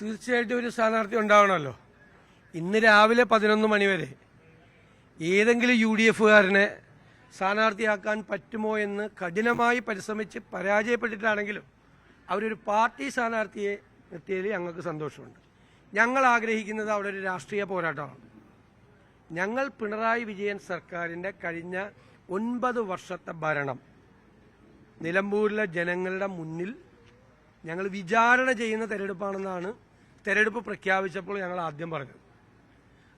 തീർച്ചയായിട്ടും ഒരു സ്ഥാനാർത്ഥി ഉണ്ടാവണമല്ലോ. ഇന്ന് രാവിലെ പതിനൊന്ന് മണിവരെ ഏതെങ്കിലും യു ഡി എഫുകാരനെ സ്ഥാനാർത്ഥിയാക്കാൻ പറ്റുമോ എന്ന് കഠിനമായി പരിശ്രമിച്ച് പരാജയപ്പെട്ടിട്ടാണെങ്കിലും അവരൊരു പാർട്ടി സ്ഥാനാർത്ഥിയെ നിർത്തിയതിൽ ഞങ്ങൾക്ക് സന്തോഷമുണ്ട്. ഞങ്ങൾ ആഗ്രഹിക്കുന്നത് അവിടെ ഒരു രാഷ്ട്രീയ പോരാട്ടമാണ്. ഞങ്ങൾ പിണറായി വിജയൻ സർക്കാരിന്റെ കഴിഞ്ഞ ഒൻപത് വർഷത്തെ ഭരണം നിലമ്പൂരിലെ ജനങ്ങളുടെ മുന്നിൽ ഞങ്ങൾ വിചാരണ ചെയ്യുന്ന തെരഞ്ഞെടുപ്പാണെന്നാണ് തെരഞ്ഞെടുപ്പ് പ്രഖ്യാപിച്ചപ്പോൾ ഞങ്ങൾ ആദ്യം പറഞ്ഞത്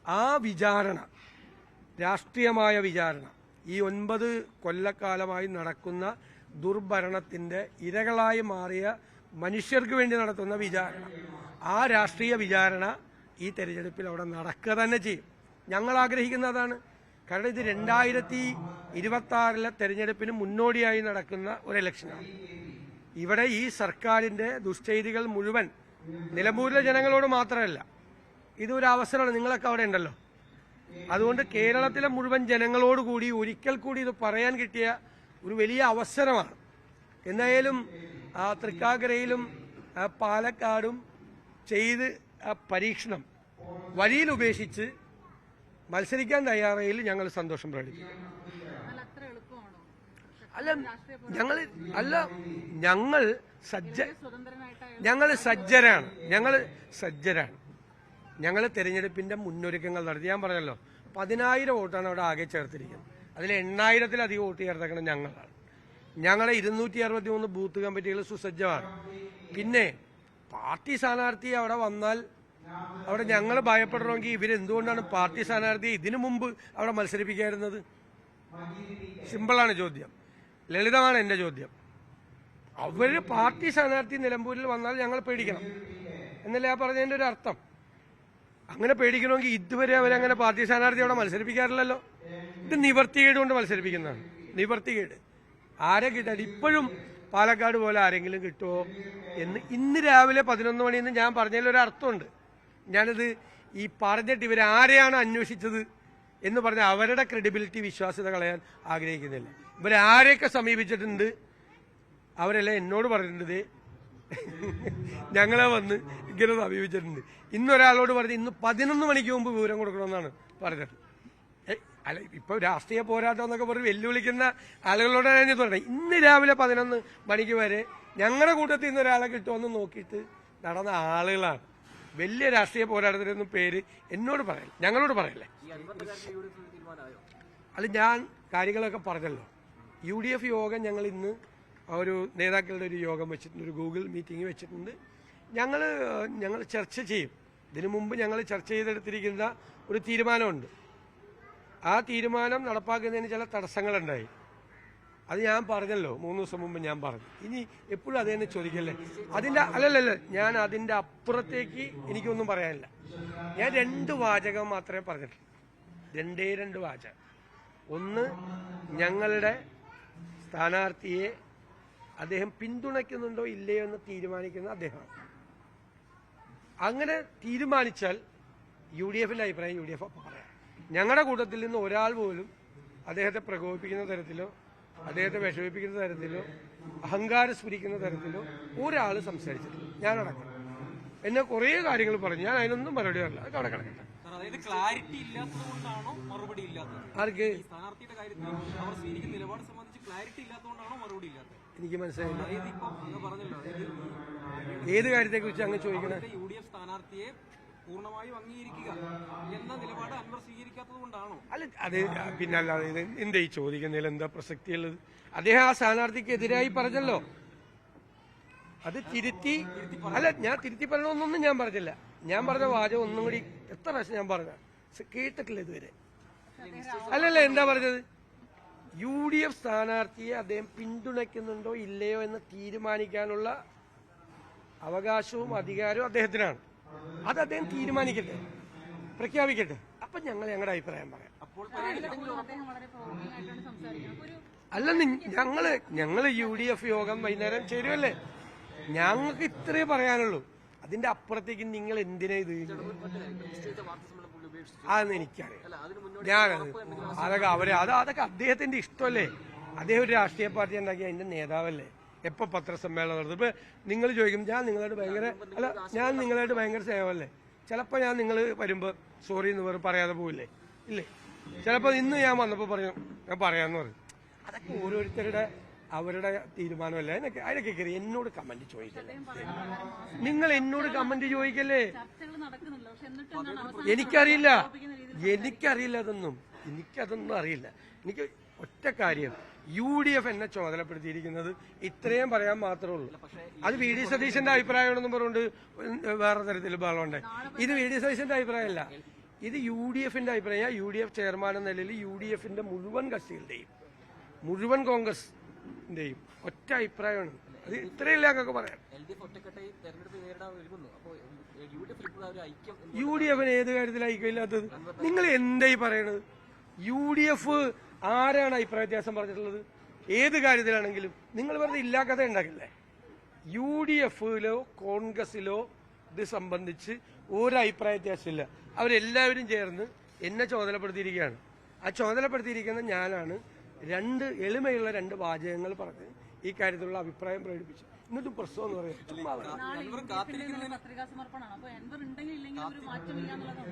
ആ വിചാരണ രാഷ്ട്രീയമായ വിചാരണ ഈ ഒൻപത് കൊല്ലക്കാലമായി നടക്കുന്ന ദുർഭരണത്തിന്റെ ഇരകളായി മാറിയ മനുഷ്യർക്ക് വേണ്ടി നടത്തുന്ന വിചാരണ. ആ രാഷ്ട്രീയ വിചാരണ ഈ തെരഞ്ഞെടുപ്പിൽ അവിടെ നടക്കുക തന്നെ ചെയ്യും. ഞങ്ങൾ ആഗ്രഹിക്കുന്ന അതാണ്. കാരണം ഇത് രണ്ടായിരത്തി ഇരുപത്തി ആറിലെ തെരഞ്ഞെടുപ്പിന് മുന്നോടിയായി നടക്കുന്ന ഒരു ഇലക്ഷനാണ്. ഇവിടെ ഈ സർക്കാരിന്റെ ദുഷ്ചെയ്തികൾ മുഴുവൻ നിലമ്പൂരിലെ ജനങ്ങളോട് മാത്രമല്ല ഇതൊരു അവസരമാണ്. നിങ്ങളൊക്കെ അവിടെ ഉണ്ടല്ലോ. അതുകൊണ്ട് കേരളത്തിലെ മുഴുവൻ ജനങ്ങളോട് കൂടി ഒരിക്കൽ കൂടി ഇത് പറയാൻ കിട്ടിയ ഒരു വലിയ അവസരമാണ്. എന്തായാലും തൃക്കാക്കരയിലും പാലക്കാടും ചെയ്ത് പരീക്ഷണം വഴിയിൽ ഉപേക്ഷിച്ച് മത്സരിക്കാൻ തയ്യാറയിൽ ഞങ്ങൾ സന്തോഷം പ്രകടിപ്പിക്കും അല്ല ഞങ്ങൾ അല്ല ഞങ്ങൾ സജ്ജ ഞങ്ങൾ സജ്ജരാണ്. ഞങ്ങൾ സജ്ജരാണ്. ഞങ്ങൾ തെരഞ്ഞെടുപ്പിന്റെ മുന്നൊരുക്കങ്ങൾ നടത്തി. ഞാൻ പറഞ്ഞല്ലോ പതിനായിരം വോട്ടാണ് അവിടെ ആകെ ചേർത്തിരിക്കുന്നത്. അതിൽ എണ്ണായിരത്തിലധികം വോട്ട് ചേർത്തേക്കണം ഞങ്ങളാണ്. ഞങ്ങളെ ഇരുന്നൂറ്റി അറുപത്തി മൂന്ന് ബൂത്ത് കമ്മിറ്റികൾ സുസജ്ജമാണ്. പിന്നെ പാർട്ടി സ്ഥാനാർത്ഥി അവിടെ വന്നാൽ അവിടെ ഞങ്ങൾ ഭയപ്പെടണമെങ്കിൽ ഇവരെന്തുകൊണ്ടാണ് പാർട്ടി സ്ഥാനാർത്ഥിയെ ഇതിനു മുമ്പ് അവിടെ മത്സരിപ്പിക്കായിരുന്നത് സിമ്പിളാണ് ചോദ്യം. ലളിതമാണ് എന്റെ ചോദ്യം. അവർ പാർട്ടി സ്ഥാനാർത്ഥി നിലമ്പൂരിൽ വന്നാൽ ഞങ്ങൾ പേടിക്കണം. എന്നല്ലേ ആ പറഞ്ഞതിന്റെ ഒരു അർത്ഥം? അങ്ങനെ പേടിക്കണമെങ്കിൽ ഇതുവരെ അവരങ്ങനെ പാർട്ടി സ്ഥാനാർത്ഥി അവിടെ മത്സരിപ്പിക്കാറില്ലല്ലോ. ഇത് നിവർത്തികേട് കൊണ്ട് മത്സരിപ്പിക്കുന്നതാണ്. നിവർത്തികേട്. ആരെ കിട്ടാൻ? ഇപ്പോഴും പാലക്കാട് പോലെ ആരെങ്കിലും കിട്ടുമോ എന്ന് ഇന്ന് രാവിലെ പതിനൊന്ന് മണിന്ന് ഞാൻ പറഞ്ഞതിൽ ഒരു അർത്ഥമുണ്ട് ഞാനിത് ഈ പറഞ്ഞിട്ട് ഇവരാരെയാണ് അന്വേഷിച്ചത്? എന്ന് പറഞ്ഞാൽ അവരുടെ ക്രെഡിബിലിറ്റി വിശ്വാസ്യത കളയാൻ ആഗ്രഹിക്കുന്നില്ല. ഇവരാരെയൊക്കെ സമീപിച്ചിട്ടുണ്ട്? അവരെല്ലാം എന്നോട് പറഞ്ഞിട്ടുണ്ട്. ഞങ്ങളെ വന്ന് ഇങ്ങനെ സമീപിച്ചിട്ടുണ്ട്. ഇന്നൊരാളോട് പറഞ്ഞ് ഇന്ന് പതിനൊന്ന് മണിക്ക് മുമ്പ് വിവരം കൊടുക്കണമെന്നാണ് പറഞ്ഞത്. അല്ല ഇപ്പൊ രാഷ്ട്രീയ പോരാട്ടം എന്നൊക്കെ പറഞ്ഞ് വെല്ലുവിളിക്കുന്ന ആളുകളോട് ഞാൻ പറഞ്ഞത് ഇന്ന് രാവിലെ പതിനൊന്ന് മണിക്ക് വരെ ഞങ്ങളുടെ കൂട്ടത്തിൽ നിന്ന് ഒരാളെ കിട്ടുമെന്ന് നോക്കിയിട്ട് നടന്ന ആളുകളാണ്. വലിയ രാഷ്ട്രീയ പോരാട്ടത്തിനൊന്നും പേര് എന്നോട് പറയല്ല. ഞങ്ങളോട് പറയല്ലേ? അത് ഞാൻ കാര്യങ്ങളൊക്കെ പറഞ്ഞല്ലോ. യു ഡി എഫ് യോഗം ഞങ്ങൾ ഇന്ന് ഒരു നേതാക്കളുടെ ഒരു യോഗം വെച്ചിട്ടുണ്ട് ഒരു ഗൂഗിൾ മീറ്റിംഗ് വെച്ചിട്ടുണ്ട്. ഞങ്ങൾ ഞങ്ങൾ ചർച്ച ചെയ്യും. ഇതിനു മുമ്പ് ഞങ്ങൾ ചർച്ച ചെയ്തെടുത്തിരിക്കുന്ന ഒരു തീരുമാനമുണ്ട്. ആ തീരുമാനം നടപ്പാക്കുന്നതിന് ചില തടസ്സങ്ങളുണ്ടായി. അത് ഞാൻ പറഞ്ഞല്ലോ. മൂന്ന് ദിവസം മുമ്പ് ഞാൻ പറഞ്ഞു. ഇനി എപ്പോഴും അത് തന്നെ ചോദിക്കല്ലേ? അതിന്റെ അല്ലല്ല ഞാൻ അതിന്റെ അപ്പുറത്തേക്ക് എനിക്കൊന്നും പറയാനില്ല. ഞാൻ രണ്ട് വാചകം മാത്രമേ പറഞ്ഞിട്ടുള്ളൂ. രണ്ടേ രണ്ട് വാചകം. ഒന്ന് ഞങ്ങളുടെ സ്ഥാനാർത്ഥിയെ അദ്ദേഹം പിന്തുണയ്ക്കുന്നുണ്ടോ ഇല്ലയോ എന്ന് തീരുമാനിക്കുന്ന അദ്ദേഹം. അങ്ങനെ തീരുമാനിച്ചാൽ യു ഡി എഫിന്റെ അഭിപ്രായം യു ഡി എഫ് പറയാം. ഞങ്ങളുടെ കൂട്ടത്തിൽ നിന്ന് ഒരാൾ പോലും അദ്ദേഹത്തെ പ്രകോപിപ്പിക്കുന്ന തരത്തിലോ അദ്ദേഹത്തെ വിഷമിപ്പിക്കുന്ന തരത്തിലോ അഹങ്കാരം സ്ഫുരിക്കുന്ന തരത്തിലോ ഒരാൾ സംസാരിച്ചിട്ടില്ല. ഞാനടക്കം. എന്നെ കുറേ കാര്യങ്ങൾ പറഞ്ഞു. ഞാൻ അതിനൊന്നും മറുപടി പറയില്ല അതൊക്കെ അവിടെ കിടക്കട്ടെ. അതായത് ക്ലാരിറ്റി ഇല്ലാത്തതുകൊണ്ടാണോ മറുപടി ഇല്ലാത്തത്? ആർക്ക്? ഈ സ്ഥാനാർത്ഥിയുടെ കാര്യത്തിൽ അവർ സ്വീകരിക്കുന്ന നിലപാട് സംബന്ധിച്ച് ക്ലാരിറ്റി ഇല്ലാത്തതുകൊണ്ടാണോ മറുപടി ഇല്ലാത്തത്? എനിക്ക് മനസ്സിലായി അതായത് കാര്യത്തെ കുറിച്ച് പറഞ്ഞല്ലോ ഏത് കാര്യത്തെക്കുറിച്ച് അങ്ങ് ചോദിക്കണേ? യു ഡി എഫ് സ്ഥാനാർത്ഥിയെ പൂർണമായും അംഗീകരിക്കുക എന്ന നിലപാട് അൻവർ സ്വീകരിക്കാത്തത് കൊണ്ടാണോ? അല്ല അത് പിന്നെ അല്ലാതെ ഇത് എന്താ ഈ ചോദിക്കുന്നതിൽ എന്താ പ്രസക്തിയുള്ളത്? അദ്ദേഹം ആ സ്ഥാനാർത്ഥിക്ക് എതിരായി പറഞ്ഞല്ലോ. അത് തിരുത്തി അല്ല ഞാൻ തിരുത്തി പറയണമെന്നൊന്നും ഞാൻ പറഞ്ഞില്ല. ഞാൻ പറഞ്ഞ വാചകം ഒന്നും കൂടി എത്ര പ്രാവശ്യം ഞാൻ പറഞ്ഞ കേട്ടിട്ടില്ല ഇതുവരെ. അല്ലല്ല എന്താ പറഞ്ഞത്? യു ഡി എഫ് സ്ഥാനാർത്ഥിയെ അദ്ദേഹം പിന്തുണയ്ക്കുന്നുണ്ടോ ഇല്ലയോ എന്ന് തീരുമാനിക്കാനുള്ള അവകാശവും അധികാരവും അദ്ദേഹത്തിനാണ്. അത് അദ്ദേഹം തീരുമാനിക്കട്ടെ. പ്രഖ്യാപിക്കട്ടെ. അപ്പൊ ഞങ്ങൾ ഞങ്ങളുടെ അഭിപ്രായം പറയാം. അപ്പോൾ അദ്ദേഹം വളരെ പ്രോമിംഗ് ആയിട്ടാണ് സംസാരിക്കുന്നത്. ഒരു അല്ല ഞങ്ങൾ ഞങ്ങൾ യു ഡി എഫ് യോഗം വൈകുന്നേരം ചേരുവല്ലേ? ഞങ്ങൾക്ക് ഇത്രേ പറയാനുള്ളൂ. അതിന്റെ അപ്പുറത്തേക്ക് നിങ്ങൾ എന്തിനാ ഇത്? അതെന്ന് എനിക്കറിയാം ഞാനത് അതൊക്കെ അവരെ അത് അതൊക്കെ അദ്ദേഹത്തിന്റെ ഇഷ്ടമല്ലേ? അദ്ദേഹം ഒരു രാഷ്ട്രീയ പാർട്ടി ഉണ്ടാക്കി അതിന്റെ നേതാവല്ലേ? എപ്പോൾ പത്രസമ്മേളനം നടത്തും? ഇപ്പൊ നിങ്ങൾ ചോദിക്കും ഞാൻ നിങ്ങളോട് ഭയങ്കര അല്ല ഞാൻ നിങ്ങളോട് ഭയങ്കര സ്നേഹമല്ലേ? ചിലപ്പോൾ ഞാൻ നിങ്ങൾ വരുമ്പോൾ സോറി എന്ന് പറഞ്ഞ് പറയാതെ പോവില്ലേ? ഇല്ലേ? ചിലപ്പോൾ ഇന്ന് ഞാൻ വന്നപ്പോൾ പറഞ്ഞു ഞാൻ പറയാമെന്ന് പറയും. അതൊക്കെ ഓരോരുത്തരുടെ അവരുടെ തീരുമാനമല്ലേ? അതിനൊക്കെ അതിനൊക്കെ കയറി എന്നോട് കമന്റ് ചോദിക്കല്ലേ? നിങ്ങൾ എന്നോട് കമന്റ് ചോദിക്കല്ലേ? ചർച്ചകൾ നടക്കുന്നില്ല പക്ഷെ എന്നിട്ട് എന്താണ് അവസാനം എനിക്കറിയില്ല. എനിക്കറിയില്ല അതൊന്നും. എനിക്കതൊന്നും അറിയില്ല. എനിക്ക് ഒറ്റ കാര്യം. യു ഡി എഫ് എന്നെ ചുമതലപ്പെടുത്തിയിരിക്കുന്നത് ഇത്രയും പറയാൻ മാത്രമേ ഉള്ളൂ. അത് വി ഡി സതീശന്റെ അഭിപ്രായമാണെന്നും പറഞ്ഞുകൊണ്ട് വേറെ തരത്തിൽ ബഹളമുണ്ട്. ഇത് വി ഡി സതീശന്റെ അഭിപ്രായമല്ല. ഇത് യു ഡി എഫിന്റെ അഭിപ്രായം യു ഡി എഫ് ചെയർമാൻ എന്ന നിലയിൽ യു ഡി എഫിന്റെ മുഴുവൻ കക്ഷികളുടെയും മുഴുവൻ കോൺഗ്രസിന്റെയും ഒറ്റ അഭിപ്രായമാണ്. അത് ഇത്രയില്ല ഞങ്ങൾക്ക് പറയാം യു ഡി എഫിന് ഏത് കാര്യത്തിൽ ഐക്യമില്ലാത്തത് നിങ്ങൾ എന്തായി പറയണത്? യു ഡി എഫ് ആരാണ് അഭിപ്രായ വ്യത്യാസം പറഞ്ഞിട്ടുള്ളത്? ഏത് കാര്യത്തിലാണെങ്കിലും നിങ്ങൾ വെറുതെ ഇല്ലാ കഥ ഉണ്ടാക്കില്ലേ? യു ഡി എഫിലോ കോൺഗ്രസിലോ ഇത് സംബന്ധിച്ച് ഒരു അഭിപ്രായ വ്യത്യാസമില്ല അവരെല്ലാവരും ചേർന്ന് എന്നെ ചുമതലപ്പെടുത്തിയിരിക്കുകയാണ്. ആ ചുമതലപ്പെടുത്തിയിരിക്കുന്ന ഞാനാണ് രണ്ട് എളിമയുള്ള രണ്ട് വാചകങ്ങൾ പറഞ്ഞ് ഈ കാര്യത്തിലുള്ള അഭിപ്രായം പ്രകടിപ്പിച്ചു എന്നിട്ട് പ്രശ്നം പറയാം പത്രികാ സമർപ്പണമാണ് അപ്പൊ എൻവർ ഉണ്ടെങ്കിൽ ഇല്ലെങ്കിൽ ഒരു മാറ്റമില്ല എന്നുള്ളതാണ്.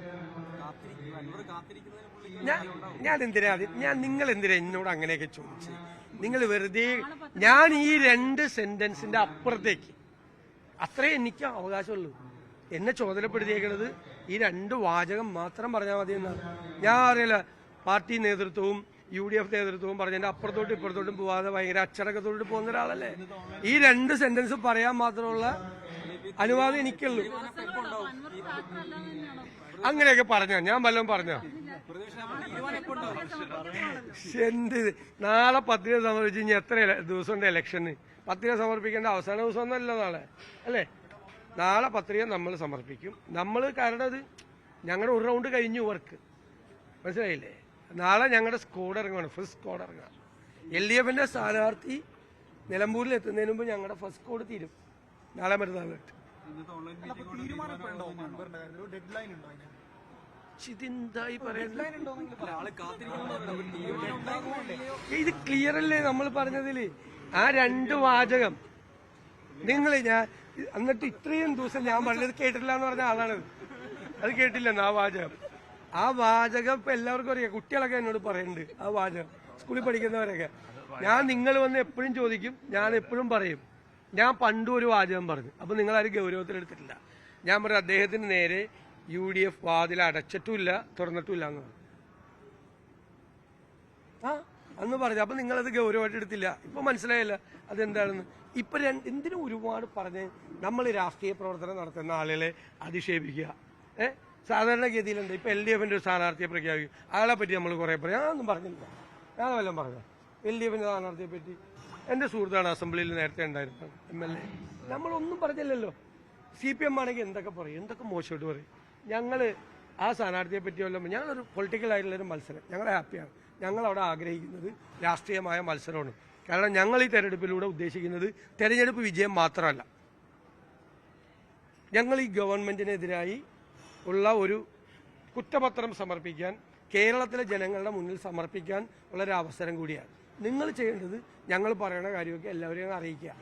ഞാൻ ഞാൻ എന്തിനാ ഞാൻ നിങ്ങൾ എന്തിനാ എന്നോട് അങ്ങനെയൊക്കെ ചോദിച്ചു? നിങ്ങൾ വെറുതെ ഞാൻ ഈ രണ്ട് സെന്റൻസിന്റെ അപ്പുറത്തേക്ക് അത്രേ എനിക്ക് അവകാശമുള്ളൂ. എന്നെ ചുമതലപ്പെടുത്തിയേക്കുന്നത് ഈ രണ്ട് വാചകം മാത്രം പറഞ്ഞാൽ മതി എന്നാണ് ഞാൻ അറിയില്ല പാർട്ടി നേതൃത്വവും യു ഡി എഫ് നേതൃത്വവും പറഞ്ഞതിന്റെ അപ്പുറത്തോട്ടും ഇപ്പുറത്തോട്ടും പോവാതെ ഭയങ്കര അച്ചടക്കത്തോട്ട് പോകുന്ന ഒരാളല്ലേ? ഈ രണ്ട് സെന്റൻസ് പറയാൻ മാത്രമുള്ള അനുവാദം എനിക്കുള്ളൂ. അങ്ങനെയൊക്കെ പറഞ്ഞ? ഞാൻ വല്ലതും പറഞ്ഞ? എന്ത്? നാളെ പത്രിക സമർപ്പിച്ച് ഇനി എത്ര ദിവസം ദിവസമുണ്ട് ഇലക്ഷന് പത്രിക സമർപ്പിക്കേണ്ട അവസാന ദിവസം ഒന്നല്ല നാളെ അല്ലേ? നാളെ പത്രിക നമ്മൾ സമർപ്പിക്കും. നമ്മൾ കാരണം അത് ഞങ്ങളുടെ ഒരു റൗണ്ട് കഴിഞ്ഞു വർക്ക് മനസ്സിലായില്ലേ? നാളെ ഞങ്ങളുടെ സ്കോഡ് ഇറങ്ങുകയാണ് ഫസ്റ്റ് സ്കോഡ് ഇറങ്ങുക എൽ ഡി എഫിന്റെ സ്ഥാനാർത്ഥി നിലമ്പൂരിൽ എത്തുന്നതിന് മുമ്പ് ഞങ്ങളുടെ ഫസ്റ്റ് സ്കോഡ് തീരും. നാളെ മറ്റന്നാളായിട്ട് മീറ്റിംഗ് ഇതെന്തായി പറയുന്നത്? ഇത് ക്ലിയർ അല്ലേ നമ്മൾ പറഞ്ഞതിൽ? ആ രണ്ട് വാചകം. നിങ്ങൾ ഞാൻ എന്നിട്ട് ഇത്രയും ദിവസം ഞാൻ പറഞ്ഞത് കേട്ടിട്ടില്ല എന്ന് പറഞ്ഞ ആളാണ്. അത് കേട്ടില്ലെന്ന് ആ വാചകം? ആ വാചകം ഇപ്പൊ എല്ലാവർക്കും അറിയാം. കുട്ടികളൊക്കെ എന്നോട് പറയുന്നുണ്ട് ആ വാചകം. സ്കൂളിൽ പഠിക്കുന്നവരൊക്കെ. ഞാൻ നിങ്ങൾ വന്ന് എപ്പോഴും ചോദിക്കും ഞാൻ എപ്പോഴും പറയും. ഞാൻ പണ്ടും ഒരു വാചകം പറഞ്ഞു. അപ്പൊ നിങ്ങൾ ആരും ഗൗരവത്തിലെടുത്തിട്ടില്ല ഞാൻ പറഞ്ഞു അദ്ദേഹത്തിന് നേരെ യു ഡി എഫ് വാതിൽ അടച്ചിട്ടുമില്ല തുറന്നിട്ടുമില്ല എന്ന് പറഞ്ഞു. ആ അന്ന് പറഞ്ഞു. അപ്പൊ നിങ്ങളത് ഗൗരവമായിട്ട് എടുത്തില്ല. ഇപ്പൊ മനസ്സിലായില്ല അതെന്താണെന്ന്. ഇപ്പൊ എന്തിനും ഒരുപാട് പറഞ്ഞ് നമ്മൾ രാഷ്ട്രീയ പ്രവർത്തനം നടത്തുന്ന ആളുകളെ അധിക്ഷേപിക്കുക. ഏ? സാധാരണഗതിയിലുണ്ട്. ഇപ്പം എൽ ഡി എഫിന്റെ ഒരു സ്ഥാനാർത്ഥിയെ പ്രഖ്യാപിക്കും. അയാളെ പറ്റി നമ്മൾ കുറേ പറയും. ഞാനൊന്നും പറഞ്ഞില്ല ഞാൻ വല്ലതും പറഞ്ഞു എൽ ഡി എഫിന്റെ സ്ഥാനാർത്ഥിയെ പറ്റി. എന്റെ സുഹൃത്താണ് അസംബ്ലിയിൽ നേരത്തെ ഉണ്ടായിരുന്നത് എം എൽ എ. നമ്മളൊന്നും പറഞ്ഞില്ലല്ലോ. സി പി എം ആണെങ്കിൽ എന്തൊക്കെ പറയും? എന്തൊക്കെ മോശമായിട്ട് പറയും? ഞങ്ങൾ ആ സ്ഥാനാർത്ഥിയെ പറ്റി വല്ലതും ഞങ്ങളൊരു പൊളിറ്റിക്കൽ ആയിട്ടുള്ള ഒരു മത്സരം. ഞങ്ങൾ ഹാപ്പിയാണ്. ഞങ്ങൾ അവിടെ ആഗ്രഹിക്കുന്നത് രാഷ്ട്രീയമായ മത്സരമാണ്. കാരണം ഞങ്ങൾ ഈ തെരഞ്ഞെടുപ്പിലൂടെ ഉദ്ദേശിക്കുന്നത് തെരഞ്ഞെടുപ്പ് വിജയം മാത്രമല്ല. ഞങ്ങൾ ഈ ഗവൺമെന്റിനെതിരായി ഉള്ള ഒരു കുറ്റപത്രം സമർപ്പിക്കാൻ കേരളത്തിലെ ജനങ്ങളുടെ മുന്നിൽ സമർപ്പിക്കാൻ ഉള്ളൊരു അവസരം കൂടിയാണ്. നിങ്ങൾ ചെയ്യേണ്ടത് ഞങ്ങൾ പറയുന്ന കാര്യമൊക്കെ എല്ലാവരെയും അറിയിക്കുക.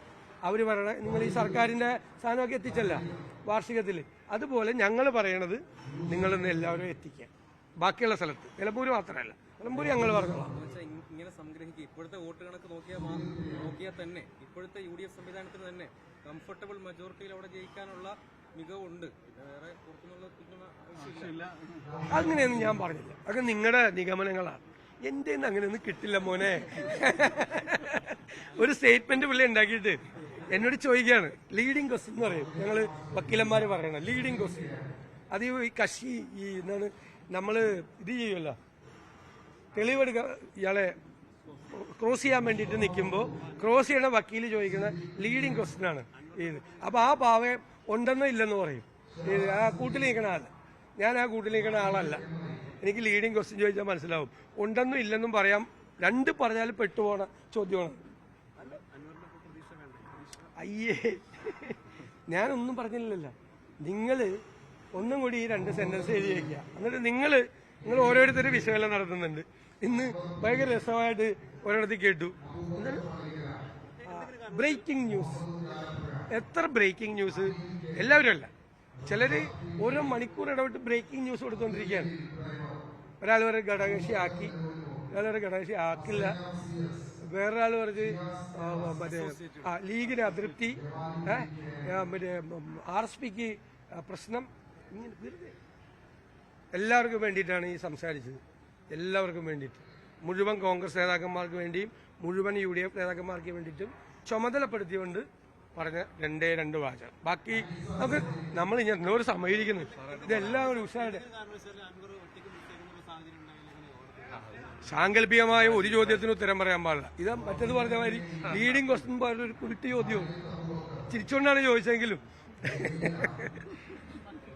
അവർ പറയണ നിങ്ങൾ ഈ സർക്കാരിന്റെ സാധനമൊക്കെ എത്തിച്ചല്ല വാർഷികത്തിൽ അതുപോലെ ഞങ്ങൾ പറയണത് നിങ്ങളിന്ന് എല്ലാവരും എത്തിക്കുക. ബാക്കിയുള്ള സ്ഥലത്ത്. നിലമ്പൂർ മാത്രമല്ല. നിലമ്പൂർ ഞങ്ങൾ പറഞ്ഞോളാം. ഇങ്ങനെ സംഗ്രഹിക്കുക. ഇപ്പോഴത്തെ വോട്ട് കണക്ക് നോക്കിയാൽ നോക്കിയാൽ തന്നെ. ഇപ്പോഴത്തെ യു ഡി എഫ് സംവിധാനത്തിന് തന്നെ കംഫർട്ടബിൾ മെജോറിറ്റിയിൽ അവിടെ ജയിക്കാനുള്ള മികവുണ്ട്. അങ്ങനെയൊന്നും ഞാൻ പറഞ്ഞില്ല. അതൊക്കെ നിങ്ങളുടെ നിഗമനങ്ങളാണ്. എന്റെ അങ്ങനെയൊന്നും കിട്ടില്ല മോനെ. ഒരു സ്റ്റേറ്റ്മെന്റ് പുള്ളി ഉണ്ടാക്കിയിട്ട് എന്നോട് ചോദിക്കുകയാണ്. ലീഡിങ് ക്വസ്റ്റ്യൻ എന്ന് പറയും. ഞങ്ങൾ വക്കീലന്മാര് പറയണം ലീഡിങ് ക്വസ്റ്റ്യൻ അത് ഈ കക്ഷി ഈ എന്താണ് നമ്മൾ ഇത് ചെയ്യുമല്ലോ തെളിവെടുക്ക ഇയാളെ ക്രോസ് ചെയ്യാൻ വേണ്ടിയിട്ട് നിൽക്കുമ്പോൾ ക്രോസ് ചെയ്യണ വക്കീൽ ചോദിക്കുന്ന ലീഡിങ് ക്വസ്റ്റ്യൻ ആണ്. ഇത് അപ്പോൾ ആ പാവ ഉണ്ടെന്നോ ഇല്ലെന്ന് പറയും. ഇത് ആ കൂട്ടിൽ നിൽക്കണ ആൾ ഞാൻ ആ കൂട്ടിൽ നിൽക്കുന്ന ആളല്ല. എനിക്ക് ലീഡിങ് ക്വസ്റ്റ്യൻ ചോദിച്ചാൽ മനസ്സിലാവും. ഉണ്ടെന്നും ഇല്ലെന്നും പറയാം. രണ്ട് പറഞ്ഞാൽ പെട്ടുപോണ ചോദ്യമാണ്. അയ്യേ. ഞാനൊന്നും പറഞ്ഞില്ലല്ലോ. നിങ്ങൾ ഒന്നും കൂടി ഈ രണ്ട് സെന്റൻസ് എഴുതി വയ്ക്കുക എന്നിട്ട് നിങ്ങൾ നിങ്ങൾ ഓരോരുത്തരും വിശകലനം നടത്തുന്നുണ്ട്. ഇന്ന് ഭയങ്കര രസമായിട്ട് ഒരിടത്ത് കേട്ടു. ബ്രേക്കിംഗ് ന്യൂസ് എത്ര ബ്രേക്കിംഗ് ന്യൂസ് എല്ലാവരും അല്ല. ചിലര് ഓരോ മണിക്കൂർ ഇടപെട്ട് ബ്രേക്കിംഗ് ന്യൂസ് കൊടുത്തുകൊണ്ടിരിക്കുകയാണ് ഒരാൾ വരെ ഘടകകക്ഷി ആക്കി. ഒരാൾ വരെ ഘടകകക്ഷി ആക്കില്ല. വേറൊരാൾ പറഞ്ഞ് മറ്റേ ലീഗിന് അതൃപ്തി മറ്റേ ആർ എസ് പിക്ക് പ്രശ്നം. ഇങ്ങനെ എല്ലാവർക്കും വേണ്ടിയിട്ടാണ് ഈ സംസാരിച്ചത്. എല്ലാവർക്കും വേണ്ടിയിട്ട്. മുഴുവൻ കോൺഗ്രസ് നേതാക്കന്മാർക്ക് വേണ്ടിയും മുഴുവൻ യു ഡി എഫ് നേതാക്കന്മാർക്ക് വേണ്ടിയിട്ടും ചുമതലപ്പെടുത്തിയുകൊണ്ട് പറഞ്ഞ രണ്ടേ രണ്ട് വാചകം. ബാക്കി നമുക്ക് നമ്മൾ ഇനി ഒരു സമയിരിക്കുന്നു ഇതെല്ലാം ഒരു ഉഷാരുടെ സാങ്കല്പികമായ ഒരു ചോദ്യത്തിന് ഉത്തരം പറയാൻ പാടില്ല. ഇത് മറ്റേത് പറഞ്ഞ മാതിരി ലീഡിംഗ് ക്വസ്റ്റ്യൻ പറഞ്ഞ ഒരു കുരുട്ട് ചോദ്യവും. ചിരിച്ചുകൊണ്ടാണ് ചോദിച്ചെങ്കിലും